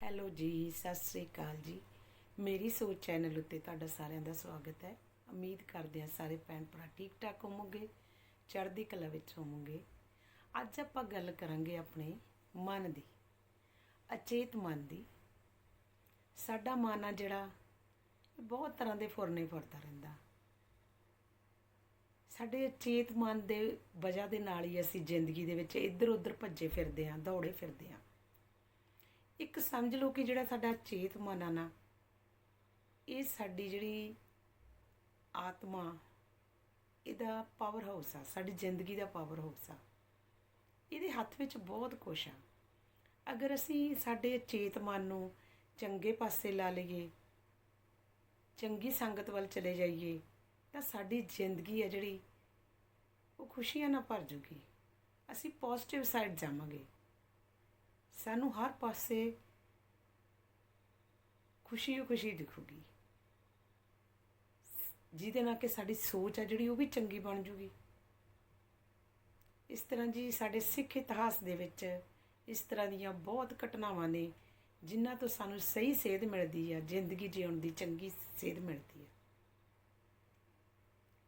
Hello ਜੀ, ਸਤਿ ਸ੍ਰੀ ਅਕਾਲ ਜੀ। ਮੇਰੀ ਸੋਚ ਚੈਨਲ ਉੱਤੇ ਤੁਹਾਡਾ ਸਾਰਿਆਂ ਦਾ ਸਵਾਗਤ ਹੈ। ਉਮੀਦ ਕਰਦੇ ਹਾਂ ਸਾਰੇ ਭੈਣ ਭਰਾ ਠੀਕ ਠਾਕ ਹੋਵੋਗੇ, ਚੜ੍ਹਦੀ ਕਲਾ ਵਿੱਚ ਹੋਵੋਗੇ। ਅੱਜ ਆਪਾਂ ਗੱਲ ਕਰਾਂਗੇ ਆਪਣੇ ਮਨ ਦੀ, ਅਚੇਤ ਮਨ ਦੀ। ਸਾਡਾ ਮਨ ਆ ਜਿਹੜਾ ਬਹੁਤ ਤਰ੍ਹਾਂ ਦੇ ਫੁਰਨੇ ਫੁਰਦਾ ਰਹਿੰਦਾ। ਸਾਡੇ ਅਚੇਤ ਮਨ ਦੇ ਵਜ੍ਹਾ ਦੇ ਨਾਲ ਹੀ ਅਸੀਂ ਜ਼ਿੰਦਗੀ ਦੇ ਵਿੱਚ ਇੱਧਰ ਉੱਧਰ ਭੱਜੇ ਫਿਰਦੇ ਹਾਂ, ਦੌੜੇ ਫਿਰਦੇ ਹਾਂ। ਇੱਕ ਸਮਝ ਲਓ ਕਿ ਜਿਹੜਾ ਸਾਡਾ ਚੇਤ ਮਨ ਆ ਨਾ, ਇਹ ਸਾਡੀ ਜਿਹੜੀ ਆਤਮਾ, ਇਹਦਾ ਪਾਵਰ ਹਾਊਸ ਆ, ਸਾਡੀ ਜ਼ਿੰਦਗੀ ਦਾ ਪਾਵਰ ਹਾਊਸ ਆ। ਇਹਦੇ ਹੱਥ ਵਿੱਚ ਬਹੁਤ ਕੁਛ ਆ। ਅਗਰ ਅਸੀਂ ਸਾਡੇ ਚੇਤ ਮਨ ਨੂੰ ਚੰਗੇ ਪਾਸੇ ਲਾ ਲਈਏ, ਚੰਗੀ ਸੰਗਤ ਵੱਲ ਚਲੇ ਜਾਈਏ, ਤਾਂ ਸਾਡੀ ਜ਼ਿੰਦਗੀ ਆ ਜਿਹੜੀ, ਉਹ ਖੁਸ਼ੀਆਂ ਨਾਲ ਭਰ ਜੂਗੀ। ਅਸੀਂ ਪੋਜ਼ਿਟਿਵ ਸਾਈਡ ਜਾਵਾਂਗੇ। ਸਾਨੂੰ ਹਰ ਪਾਸੇ ਖੁਸ਼ੀ ਓ ਖੁਸ਼ੀ ਦਿਖੂਗੀ। ਜਿਹਦੇ ਨਾਲ ਕਿ ਸਾਡੀ ਸੋਚ ਆ ਜਿਹੜੀ ਉਹ ਵੀ ਚੰਗੀ ਬਣ ਜੂਗੀ। ਇਸ ਤਰ੍ਹਾਂ ਜੀ ਸਾਡੇ ਸਿੱਖ ਇਤਿਹਾਸ ਦੇ ਵਿੱਚ ਇਸ ਤਰ੍ਹਾਂ ਦੀਆਂ ਬਹੁਤ ਘਟਨਾਵਾਂ ਨੇ, ਜਿਨ੍ਹਾਂ ਤੋਂ ਸਾਨੂੰ ਸਹੀ ਸੇਧ ਮਿਲਦੀ ਆ, ਜ਼ਿੰਦਗੀ ਜਿਉਣ ਦੀ ਚੰਗੀ ਸੇਧ ਮਿਲਦੀ ਆ।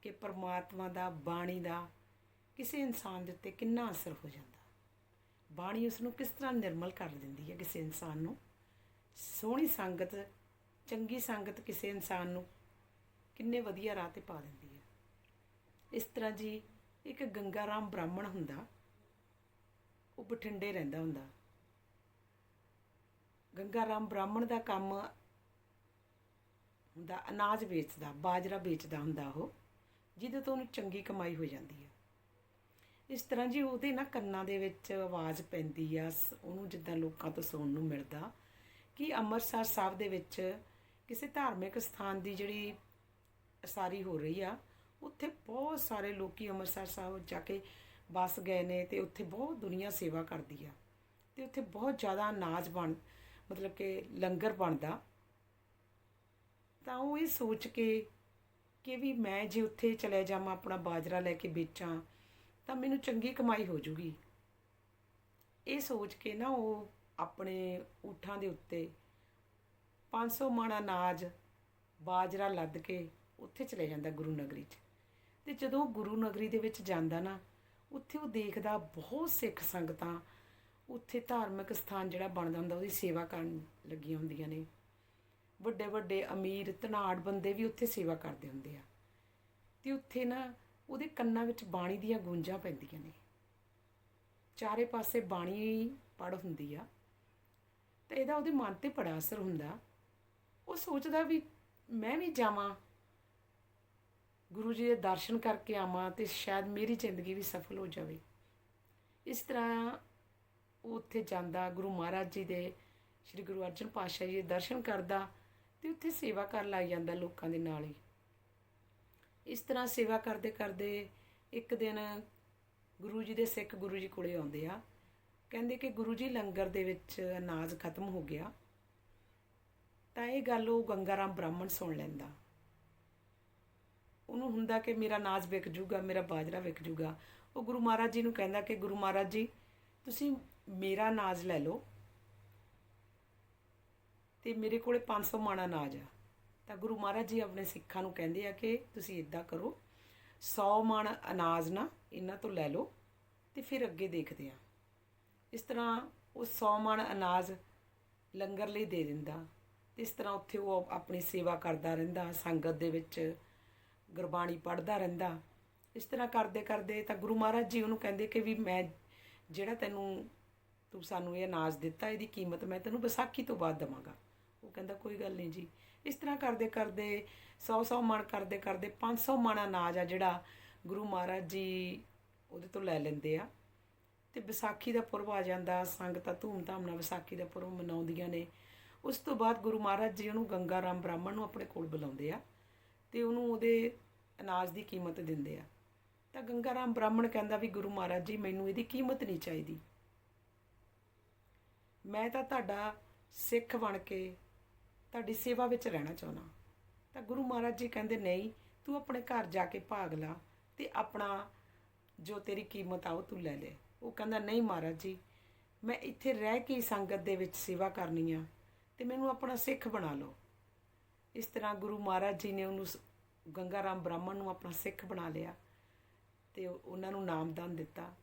ਕਿ ਪਰਮਾਤਮਾ ਦਾ, ਬਾਣੀ ਦਾ ਕਿਸੇ ਇਨਸਾਨ ਦੇ ਉੱਤੇ ਕਿੰਨਾ ਅਸਰ ਹੋ ਜਾਂਦਾ। ਬਾਣੀ ਉਸ ਨੂੰ ਕਿਸ ਤਰ੍ਹਾਂ ਨਿਰਮਲ ਕਰ ਦਿੰਦੀ ਹੈ ਕਿਸੇ ਇਨਸਾਨ ਨੂੰ? ਸੋਹਣੀ ਸੰਗਤ, ਚੰਗੀ ਸੰਗਤ ਕਿਸੇ ਇਨਸਾਨ ਨੂੰ ਕਿੰਨੇ ਵਧੀਆ ਰਾਹ ਤੇ ਪਾ ਦਿੰਦੀ ਹੈ। ਇਸ ਤਰ੍ਹਾਂ ਜੀ ਇੱਕ ਗੰਗਾ ਰਾਮ ਬ੍ਰਾਹਮਣ ਹੁੰਦਾ, ਉਹ ਬਠਿੰਡੇ ਰਹਿੰਦਾ ਹੁੰਦਾ। ਗੰਗਾ ਰਾਮ ਬ੍ਰਾਹਮਣ ਦਾ ਕੰਮ ਹੁੰਦਾ, ਅਨਾਜ ਵੇਚਦਾ, ਬਾਜਰਾ ਵੇਚਦਾ ਹੁੰਦਾ ਉਹ, ਜਿਹਦੇ ਤੋਂ ਉਹਨੂੰ ਚੰਗੀ ਕਮਾਈ ਹੋ ਜਾਂਦੀ ਹੈ। ਇਸ ਤਰ੍ਹਾਂ ਜੀ ਉਹਦੇ ਨਾ ਕੰਨਾਂ ਦੇ ਵਿੱਚ ਆਵਾਜ਼ ਪੈਂਦੀ ਆ, ਸ- ਉਹਨੂੰ ਜਿੱਦਾਂ ਲੋਕਾਂ ਤੋਂ ਸੁਣਨ ਨੂੰ ਮਿਲਦਾ ਕਿ ਅੰਮ੍ਰਿਤਸਰ ਸਾਹਿਬ ਦੇ ਵਿੱਚ ਕਿਸੇ ਧਾਰਮਿਕ ਸਥਾਨ ਦੀ ਜਿਹੜੀ ਸਾਰੀ ਹੋ ਰਹੀ ਆ, ਉੱਥੇ ਬਹੁਤ ਸਾਰੇ ਲੋਕੀ ਅੰਮ੍ਰਿਤਸਰ ਸਾਹਿਬ ਜਾ ਕੇ ਵਸ ਗਏ ਨੇ ਤੇ ਉੱਥੇ ਬਹੁਤ ਦੁਨੀਆ ਸੇਵਾ ਕਰਦੀ ਆ ਤੇ ਉੱਥੇ ਬਹੁਤ ਜ਼ਿਆਦਾ ਅਨਾਜ ਬਣ, ਮਤਲਬ ਕਿ ਲੰਗਰ ਬਣਦਾ। ਤਾਂ ਉਹ ਇਹ ਸੋਚ ਕੇ ਕਿ ਵੀ ਮੈਂ ਜੇ ਉੱਥੇ ਚਲੇ ਜਾਵਾਂ, ਆਪਣਾ ਬਾਜਰਾ ਲੈ ਕੇ ਵੇਚਾਂ ਤਾਂ ਮੈਨੂੰ ਚੰਗੀ ਕਮਾਈ ਹੋ ਜੂਗੀ। ਇਹ ਸੋਚ ਕੇ ਨਾ ਉਹ ਆਪਣੇ ਊਠਾਂ ਦੇ ਉੱਤੇ 500 ਮਣ ਅਨਾਜ ਬਾਜਰਾ ਲੱਦ ਕੇ ਉੱਥੇ ਚਲੇ ਜਾਂਦਾ ਗੁਰੂ ਨਗਰੀ 'ਚ। ਤੇ ਜਦੋਂ ਗੁਰੂ ਨਗਰੀ ਦੇ ਵਿੱਚ ਜਾਂਦਾ ਨਾ, ਉੱਥੇ ਉਹ ਦੇਖਦਾ ਬਹੁਤ ਸਿੱਖ ਸੰਗਤਾਂ ਉੱਥੇ ਧਾਰਮਿਕ ਸਥਾਨ ਜਿਹੜਾ ਬਣਦਾ ਹੁੰਦਾ, ਉਹਦੀ ਸੇਵਾ ਕਰਨ ਲੱਗੀਆਂ ਹੁੰਦੀਆਂ ਨੇ। ਵੱਡੇ ਵੱਡੇ ਅਮੀਰ, ਧਨਾੜ ਬੰਦੇ ਵੀ ਉੱਥੇ ਸੇਵਾ ਕਰਦੇ ਹੁੰਦੇ ਆ। ਤੇ ਉੱਥੇ ਨਾ ਉਹਦੇ ਕੰਨਾਂ ਵਿੱਚ ਬਾਣੀ ਦੀਆਂ ਗੂੰਜਾਂ ਪੈਂਦੀਆਂ ਨੇ। ਚਾਰੇ ਪਾਸੇ ਬਾਣੀ ਪੜ ਹੁੰਦੀ ਆ। ਤੇ ਇਹਦਾ ਉਹਦੇ ਮਨ ਤੇ ਬੜਾ ਅਸਰ ਹੁੰਦਾ। ਉਹ ਸੋਚਦਾ ਵੀ ਮੈਂ ਵੀ ਜਾਵਾਂ। ਗੁਰੂ ਜੀ ਦੇ ਦਰਸ਼ਨ ਕਰਕੇ ਆਵਾਂ ਤੇ ਸ਼ਾਇਦ ਮੇਰੀ ਜ਼ਿੰਦਗੀ ਵੀ ਸਫਲ ਹੋ ਜਾਵੇ। ਇਸ ਤਰ੍ਹਾਂ ਉਹ ਉੱਥੇ ਜਾਂਦਾ, ਗੁਰੂ ਮਹਾਰਾਜ ਜੀ ਦੇ, ਸ੍ਰੀ ਗੁਰੂ ਅਰਜਨ ਪਾਤਸ਼ਾਹ ਜੀ ਦੇ ਦਰਸ਼ਨ ਕਰਦਾ ਤੇ ਉੱਥੇ ਸੇਵਾ ਕਰਨ ਲੱਗ ਜਾਂਦਾ ਲੋਕਾਂ ਦੇ ਨਾਲ ਹੀ। ਇਸ ਤਰ੍ਹਾਂ ਸੇਵਾ ਕਰਦੇ ਕਰਦੇ ਇੱਕ ਦਿਨ ਗੁਰੂ ਜੀ ਦੇ ਸਿੱਖ ਗੁਰੂ ਜੀ ਕੋਲੇ ਆਉਂਦੇ ਆ। ਕਹਿੰਦੇ ਕਿ ਗੁਰੂ ਜੀ ਲੰਗਰ ਦੇ ਵਿੱਚ ਅਨਾਜ ਖਤਮ ਹੋ ਗਿਆ। ਤਾਂ ਇਹ ਗੱਲ ਉਹ ਗੰਗਾਰਾਮ ਬ੍ਰਾਹਮਣ ਸੁਣ ਲੈਂਦਾ। ਉਹਨੂੰ ਹੁੰਦਾ ਕਿ ਮੇਰਾ ਅਨਾਜ ਵਿਕ ਜੂਗਾ, ਮੇਰਾ ਬਾਜਰਾ ਵਿਕ ਜੂਗਾ। ਉਹ ਗੁਰੂ ਮਹਾਰਾਜ ਜੀ ਨੂੰ ਕਹਿੰਦਾ ਕਿ ਗੁਰੂ ਮਹਾਰਾਜ ਜੀ, ਤੁਸੀਂ ਮੇਰਾ ਅਨਾਜ ਲੈ ਲਓ ਤੇ ਮੇਰੇ ਕੋਲੇ 500 ਮਾਣਾ ਅਨਾਜ ਆ। ਤਾਂ ਗੁਰੂ ਮਹਾਰਾਜ ਜੀ ਆਪਣੇ ਸਿੱਖਾਂ ਨੂੰ ਕਹਿੰਦੇ ਆ ਕਿ ਤੁਸੀਂ ਇਦਾਂ ਕਰੋ 100 ਮਣ ਅਨਾਜ ਨਾ ਇਹਨਾਂ ਤੋਂ ਲੈ ਲਓ ਤੇ ਫਿਰ ਅੱਗੇ ਦੇਖਦੇ ਆ। ਇਸ ਤਰ੍ਹਾਂ ਉਹ 100 ਮਣ ਅਨਾਜ ਲੰਗਰ ਲਈ ਦੇ ਦਿੰਦਾ, ਤੇ ਇਸ ਤਰ੍ਹਾਂ ਉੱਥੇ ਉਹ ਆਪਣੀ ਸੇਵਾ ਕਰਦਾ ਰਹਿੰਦਾ, ਸੰਗਤ ਦੇ ਵਿੱਚ ਗੁਰਬਾਣੀ ਪੜ੍ਹਦਾ ਰਹਿੰਦਾ। ਇਸ ਤਰ੍ਹਾਂ ਕਰਦੇ ਕਰਦੇ ਤਾਂ ਗੁਰੂ ਮਹਾਰਾਜ ਜੀ ਉਹਨੂੰ ਕਹਿੰਦੇ ਕਿ ਵੀ ਮੈਂ ਜਿਹੜਾ ਤੈਨੂੰ ਤੂੰ ਸਾਨੂੰ ਇਹ ਅਨਾਜ ਦਿੱਤਾ, ਇਹਦੀ ਕੀਮਤ ਮੈਂ ਤੈਨੂੰ ਵਿਸਾਖੀ ਤੋਂ ਬਾਅਦ ਦਵਾਂਗਾ। ਉਹ ਕਹਿੰਦਾ ਕੋਈ ਗੱਲ ਨਹੀਂ ਜੀ। ਇਸ ਤਰ੍ਹਾਂ ਕਰਦੇ ਕਰਦੇ 100-100 ਮਣ ਕਰਦੇ ਕਰਦੇ 500 ਮਣ ਅਨਾਜ ਆ ਜਿਹੜਾ ਗੁਰੂ ਮਹਾਰਾਜ ਜੀ ਉਹਦੇ ਤੋਂ ਲੈ ਲੈਂਦੇ ਆ। ਤੇ ਵਿਸਾਖੀ ਦਾ ਪੁਰਬ ਆ ਜਾਂਦਾ, ਸੰਗਤਾਂ ਧੂਮਧਾਮ ਨਾਲ ਵਿਸਾਖੀ ਦਾ ਪੁਰਬ ਮਨਾਉਂਦੀਆਂ ਨੇ। ਉਸ ਤੋਂ ਬਾਅਦ ਗੁਰੂ ਮਹਾਰਾਜ ਜੀ ਉਹਨੂੰ ਗੰਗਾ ਰਾਮ ਬ੍ਰਾਹਮਣ ਨੂੰ ਆਪਣੇ ਕੋਲ ਬੁਲਾਉਂਦੇ ਆ ਤੇ ਉਹਨੂੰ ਉਹਦੇ ਅਨਾਜ ਦੀ ਕੀਮਤ ਦਿੰਦੇ ਆ। ਤਾਂ ਗੰਗਾ ਰਾਮ ਬ੍ਰਾਹਮਣ ਕਹਿੰਦਾ ਵੀ ਗੁਰੂ ਮਹਾਰਾਜ ਜੀ, ਮੈਨੂੰ ਇਹਦੀ ਕੀਮਤ ਨਹੀਂ ਚਾਹੀਦੀ। ਮੈਂ ਤਾਂ ਤੁਹਾਡਾ ਸਿੱਖ ਬਣ ਕੇ ਤੁਹਾਡੀ ਸੇਵਾ ਵਿੱਚ ਰਹਿਣਾ ਚਾਹੁੰਦਾ। ਤਾਂ ਗੁਰੂ ਮਹਾਰਾਜ ਜੀ ਕਹਿੰਦੇ, ਨਹੀਂ, ਤੂੰ ਆਪਣੇ ਘਰ ਜਾ ਕੇ ਭਾਗ ਲਾ ਤੇ ਆਪਣਾ ਜੋ ਤੇਰੀ ਕੀਮਤ ਆ, ਉਹ ਤੂੰ ਲੈ ਲੈ। ਉਹ ਕਹਿੰਦਾ, ਨਹੀਂ ਮਹਾਰਾਜ ਜੀ, ਮੈਂ ਇੱਥੇ ਰਹਿ ਕੇ ਸੰਗਤ ਦੇ ਵਿੱਚ ਸੇਵਾ ਕਰਨੀ ਆ ਤੇ ਮੈਨੂੰ ਆਪਣਾ ਸਿੱਖ ਬਣਾ ਲਓ। ਇਸ ਤਰ੍ਹਾਂ ਗੁਰੂ ਮਹਾਰਾਜ ਜੀ ਨੇ ਉਹਨੂੰ ਸ- ਗੰਗਾ ਬ੍ਰਾਹਮਣ ਨੂੰ ਆਪਣਾ ਸਿੱਖ ਬਣਾ ਲਿਆ ਤੇ ਉਹਨਾਂ ਨੂੰ ਨਾਮਦਾਨ ਦਿੱਤਾ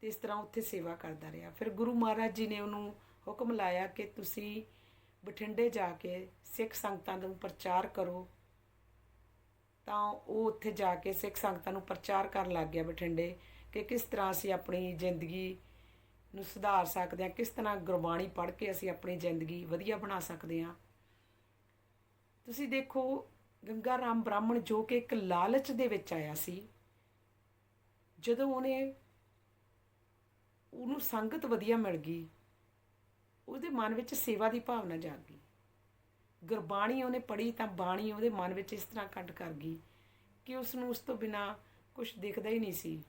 ਤੇ ਇਸ ਤਰ੍ਹਾਂ ਉੱਥੇ ਸੇਵਾ ਕਰਦਾ ਰਿਹਾ। ਫਿਰ ਗੁਰੂ ਮਹਾਰਾਜ ਜੀ ਨੇ ਉਹਨੂੰ ਹੁਕਮ ਲਾਇਆ ਕਿ ਤੁਸੀਂ ਬਠਿੰਡੇ ਜਾ ਕੇ ਸਿੱਖ ਸੰਗਤਾਂ ਨੂੰ ਪ੍ਰਚਾਰ ਕਰੋ, ਤਾਂ ਉਹ ਉੱਥੇ ਜਾ ਕੇ ਸਿੱਖ ਸੰਗਤਾਂ ਨੂੰ ਪ੍ਰਚਾਰ ਕਰਨ ਲੱਗ ਗਿਆ ਬਠਿੰਡੇ ਕਿ ਕਿਸ ਤਰ੍ਹਾਂ ਅਸੀਂ ਆਪਣੀ ਜ਼ਿੰਦਗੀ ਨੂੰ ਸੁਧਾਰ ਸਕਦੇ ਹਾਂ, ਕਿਸ ਤਰ੍ਹਾਂ ਗੁਰਬਾਣੀ ਪੜ੍ਹ ਕੇ ਅਸੀਂ ਆਪਣੀ ਜ਼ਿੰਦਗੀ ਵਧੀਆ ਬਣਾ ਸਕਦੇ ਹਾਂ। ਤੁਸੀਂ ਦੇਖੋ, ਗੰਗਾ ਰਾਮ ਬ੍ਰਾਹਮਣ ਜੋ ਕਿ ਇੱਕ ਲਾਲਚ ਦੇ ਵਿੱਚ ਆਇਆ ਸੀ, ਜਦੋਂ ਉਹਨੇ ਉਹਨੂੰ ਸੰਗਤ ਵਧੀਆ ਮਿਲ ਗਈ ਉਹਦੇ ਮਨ ਵਿੱਚ ਸੇਵਾ ਦੀ ਭਾਵਨਾ ਜਾਗ ਗਈ। ਗੁਰਬਾਣੀ ਉਹਨੇ ਪੜ੍ਹੀ ਤਾਂ ਬਾਣੀ ਉਹਦੇ ਮਨ ਵਿੱਚ ਇਸ ਤਰ੍ਹਾਂ ਕੱਢ ਕਰ ਗਈ ਕਿ ਉਸ ਨੂੰ ਉਸ ਤੋਂ ਬਿਨਾ ਕੁਝ ਦਿਖਦਾ ਹੀ ਨਹੀਂ ਸੀ।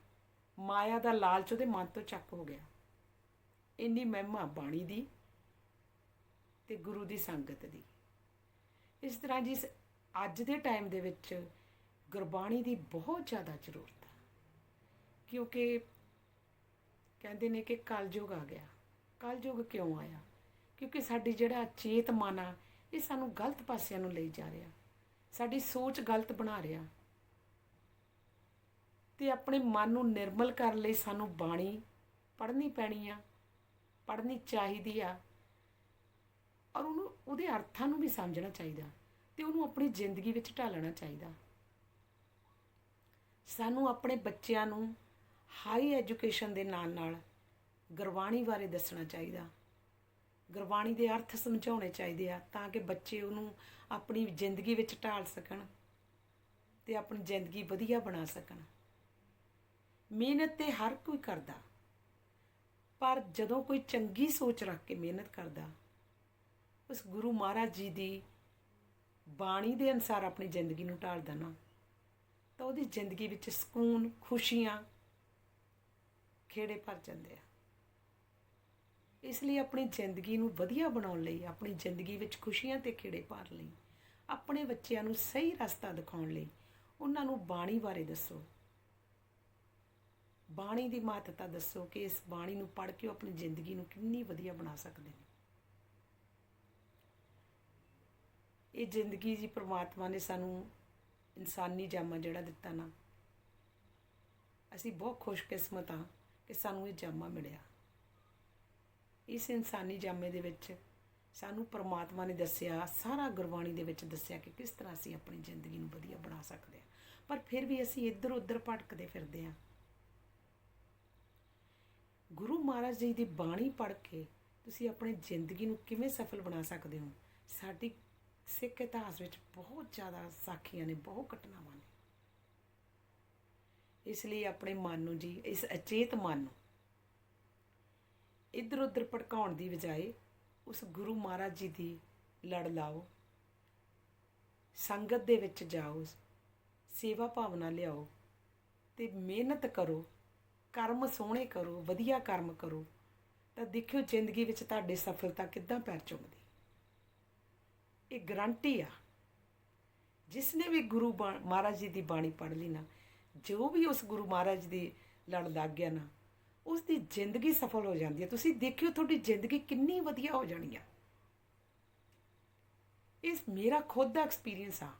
ਮਾਇਆ ਦਾ ਲਾਲਚ ਉਹਦੇ ਮਨ ਤੋਂ ਚੱਕ ਹੋ ਗਿਆ। ਇੰਨੀ ਮਹਿਮਾ ਬਾਣੀ ਦੀ ਤੇ ਗੁਰੂ ਦੀ ਸੰਗਤ ਦੀ। ਇਸ ਤਰ੍ਹਾਂ ਜੀ ਅੱਜ ਦੇ ਟਾਈਮ ਦੇ ਵਿੱਚ ਗੁਰਬਾਣੀ ਦੀ ਬਹੁਤ ਜ਼ਿਆਦਾ ਜ਼ਰੂਰਤ ਹੈ ਕਿਉਂਕਿ ਕਹਿੰਦੇ ਨੇ ਕਿ ਕਲਯੁਗ ਆ ਗਿਆ। ਕਲਯੁਗ ਕਿਉਂ ਆਇਆ? ਕਿਉਂਕਿ ਸਾਡੀ ਜਿਹੜਾ ਚੇਤ ਮਨ ਆ, ਇਹ ਸਾਨੂੰ ਗਲਤ ਪਾਸਿਆਂ ਨੂੰ ਲਈ ਜਾ ਰਿਹਾ। ਸਾਡੀ ਸੋਚ ਗਲਤ ਬਣਾ ਰਿਹਾ। ਤੇ ਆਪਣੇ ਮਨ ਨੂੰ ਨਿਰਮਲ ਕਰਨ ਲਈ ਸਾਨੂੰ ਬਾਣੀ ਪੜ੍ਹਨੀ ਪੈਣੀ ਆ, ਪੜ੍ਹਨੀ ਚਾਹੀਦੀ ਆ। ਔਰ ਉਹਨੂੰ, ਉਹਦੇ ਅਰਥਾਂ ਨੂੰ ਵੀ ਸਮਝਣਾ ਚਾਹੀਦਾ ਤੇ ਉਹਨੂੰ ਆਪਣੀ ਜ਼ਿੰਦਗੀ ਵਿੱਚ ਢਾਲਣਾ ਚਾਹੀਦਾ। ਸਾਨੂੰ ਆਪਣੇ ਬੱਚਿਆਂ ਨੂੰ ਹਾਈ ਐਜੂਕੇਸ਼ਨ ਦੇ ਨਾਲ ਨਾਲ ਗੁਰਬਾਣੀ ਬਾਰੇ ਦੱਸਣਾ ਚਾਹੀਦਾ। ਗੁਰਬਾਣੀ ਦੇ ਅਰਥ ਸਮਝਾਉਣੇ ਚਾਹੀਦੇ ਆ ਤਾਂ ਕਿ ਬੱਚੇ ਉਹਨੂੰ ਆਪਣੀ ਜ਼ਿੰਦਗੀ ਵਿੱਚ ਢਾਲ ਸਕਣ ਤੇ ਆਪਣੀ ਜ਼ਿੰਦਗੀ ਵਧੀਆ ਬਣਾ ਸਕਣ। ਮਿਹਨਤ ਤੇ ਹਰ ਕੋਈ ਕਰਦਾ। ਪਰ ਜਦੋਂ ਕੋਈ ਚੰਗੀ ਸੋਚ ਰੱਖ ਕੇ ਮਿਹਨਤ ਕਰਦਾ, ਉਸ ਗੁਰੂ ਮਹਾਰਾਜ ਜੀ ਦੀ ਬਾਣੀ ਦੇ ਅਨਸਾਰ ਆਪਣੀ ਜ਼ਿੰਦਗੀ ਨੂੰ ਢਾਲਦਾ ਨਾ, ਤਾਂ ਉਹਦੀ ਜ਼ਿੰਦਗੀ ਵਿੱਚ ਸਕੂਨ, ਖੁਸ਼ੀਆਂ ਖੇੜੇ ਭਰ ਜਾਂਦੇ ਆ। ਇਸ ਲਈ ਆਪਣੀ ਜ਼ਿੰਦਗੀ ਨੂੰ ਵਧੀਆ ਬਣਾਉਣ ਲਈ, ਆਪਣੀ ਜ਼ਿੰਦਗੀ ਵਿੱਚ ਖੁਸ਼ੀਆਂ ਤੇ ਖੇੜੇ ਪਾਰ ਲਈ, ਆਪਣੇ ਬੱਚਿਆਂ ਨੂੰ ਸਹੀ ਰਸਤਾ ਦਿਖਾਉਣ ਲਈ, ਉਹਨਾਂ ਨੂੰ ਬਾਣੀ ਬਾਰੇ ਦੱਸੋ। ਬਾਣੀ ਦੀ ਮਹੱਤਤਾ ਦੱਸੋ ਕਿ ਇਸ ਬਾਣੀ ਨੂੰ ਪੜ੍ਹ ਕੇ ਉਹ ਆਪਣੀ ਜ਼ਿੰਦਗੀ ਨੂੰ ਕਿੰਨੀ ਵਧੀਆ ਬਣਾ ਸਕਦੇ ਨੇ। ਇਹ ਜ਼ਿੰਦਗੀ ਜੀ ਪ੍ਰਮਾਤਮਾ ਨੇ ਸਾਨੂੰ ਇਨਸਾਨੀ ਜਾਮਾ ਜਿਹੜਾ ਦਿੱਤਾ ਨਾ, ਅਸੀਂ ਬਹੁਤ ਖੁਸ਼ਕਿਸਮਤ ਹਾਂ ਕਿ ਸਾਨੂੰ ਇਹ ਜਾਮਾ ਮਿਲਿਆ। ਇਸ ਇਨਸਾਨੀ ਜਾਮੇ ਦੇ ਵਿੱਚ ਸਾਨੂੰ ਪ੍ਰਮਾਤਮਾ ਨੇ ਦੱਸਿਆ, ਸਾਰਾ ਗੁਰਬਾਣੀ ਦੇ ਵਿੱਚ ਦੱਸਿਆ ਕਿ ਕਿਸ ਤਰ੍ਹਾਂ ਅਸੀਂ ਆਪਣੀ ਜ਼ਿੰਦਗੀ ਨੂੰ ਵਧੀਆ ਬਣਾ ਸਕਦੇ ਹਾਂ। ਪਰ ਫਿਰ ਵੀ ਅਸੀਂ ਇੱਧਰ ਉੱਧਰ ਭਟਕਦੇ ਫਿਰਦੇ ਹਾਂ। ਗੁਰੂ ਮਹਾਰਾਜ ਜੀ ਦੀ ਬਾਣੀ ਪੜ੍ਹ ਕੇ ਤੁਸੀਂ ਆਪਣੀ ਜ਼ਿੰਦਗੀ ਨੂੰ ਕਿਵੇਂ ਸਫਲ ਬਣਾ ਸਕਦੇ ਹੋ? ਸਾਡੀ ਸਿੱਖ ਇਤਿਹਾਸ ਵਿੱਚ ਬਹੁਤ ਜ਼ਿਆਦਾ ਸਾਖੀਆਂ ਨੇ, ਬਹੁਤ ਘਟਨਾਵਾਂ ਨੇ। ਇਸ ਲਈ ਆਪਣੇ ਮਨ ਨੂੰ ਜੀ, ਇਸ ਅਚੇਤ ਮਨ ਨੂੰ ਇੱਧਰ ਉੱਧਰ ਭਟਕਾਉਣ ਦੀ ਬਜਾਏ ਉਸ ਗੁਰੂ ਮਹਾਰਾਜ ਜੀ ਦੀ ਲੜ ਲਾਓ। ਸੰਗਤ ਦੇ ਵਿੱਚ ਜਾਓ, ਸੇਵਾ ਭਾਵਨਾ ਲਿਆਓ ਤੇ ਮਿਹਨਤ ਕਰੋ, ਕਰਮ ਸੋਹਣੇ ਕਰੋ, ਵਧੀਆ ਕਰਮ ਕਰੋ, ਤਾਂ ਦੇਖਿਓ ਜ਼ਿੰਦਗੀ ਵਿੱਚ ਤੁਹਾਡੀ ਸਫਲਤਾ ਕਿੱਦਾਂ ਪੈਰ ਚੁੰਮਦੀ। ਇਹ ਗਰੰਟੀ ਆ। ਜਿਸ ਨੇ ਵੀ ਗੁਰੂ ਬਾ- ਮਹਾਰਾਜ ਜੀ ਦੀ ਬਾਣੀ ਪੜ੍ਹ ਲਈ ਨਾ, ਜੋ ਵੀ ਉਸ ਗੁਰੂ ਮਹਾਰਾਜ ਦੀ ਲੜ ਲੱਗ ਗਿਆ ਨਾ ਉਸ ਦੀ ਜ਼ਿੰਦਗੀ ਸਫਲ ਹੋ ਜਾਂਦੀ ਹੈ। ਤੁਸੀਂ ਦੇਖਿਓ ਤੁਹਾਡੀ ਜ਼ਿੰਦਗੀ ਕਿੰਨੀ ਵਧੀਆ ਹੋ ਜਾਣੀ ਆ। ਇਸ ਮੇਰਾ ਖੁਦ ਦਾ ਐਕਸਪੀਰੀਅੰਸ ਆ।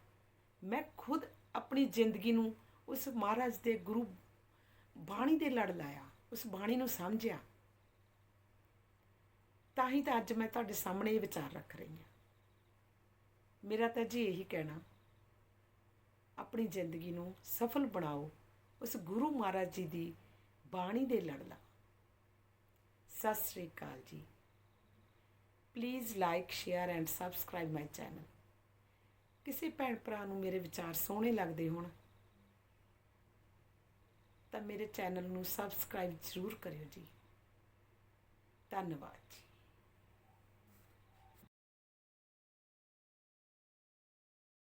ਮੈਂ ਖੁਦ ਆਪਣੀ ਜ਼ਿੰਦਗੀ ਨੂੰ ਉਸ ਮਹਾਰਾਜ ਦੇ ਗੁਰੂ ਬਾਣੀ ਦੇ ਲੜ ਲਾਇਆ, ਉਸ ਬਾਣੀ ਨੂੰ ਸਮਝਿਆ। ਤਾਂ ਹੀ ਤਾਂ ਅੱਜ ਮੈਂ ਤੁਹਾਡੇ ਸਾਹਮਣੇ ਇਹ ਵਿਚਾਰ ਰੱਖ ਰਹੀ ਹਾਂ। ਮੇਰਾ ਤਾਂ ਜੀ ਇਹੀ ਕਹਿਣਾ, ਆਪਣੀ ਜ਼ਿੰਦਗੀ ਨੂੰ ਸਫਲ ਬਣਾਓ, ਉਸ ਗੁਰੂ ਮਹਾਰਾਜ ਜੀ ਦੀ ਬਾਣੀ ਦੇ ਲੜ ਲਾ ਸਤਿ ਸ੍ਰੀ ਅਕਾਲ ਜੀ। Please like share and subscribe my channel ਕਿਸੇ ਭੈਣ ਭਰਾ ਨੂੰ ਮੇਰੇ ਵਿਚਾਰ ਸੋਹਣੇ ਲੱਗਦੇ ਹੋਣ, ਤਾਂ ਮੇਰੇ ਚੈਨਲ ਨੂੰ ਸਬਸਕ੍ਰਾਈਬ ਜ਼ਰੂਰ ਕਰਿਓ ਜੀ। ਧੰਨਵਾਦ ਜੀ।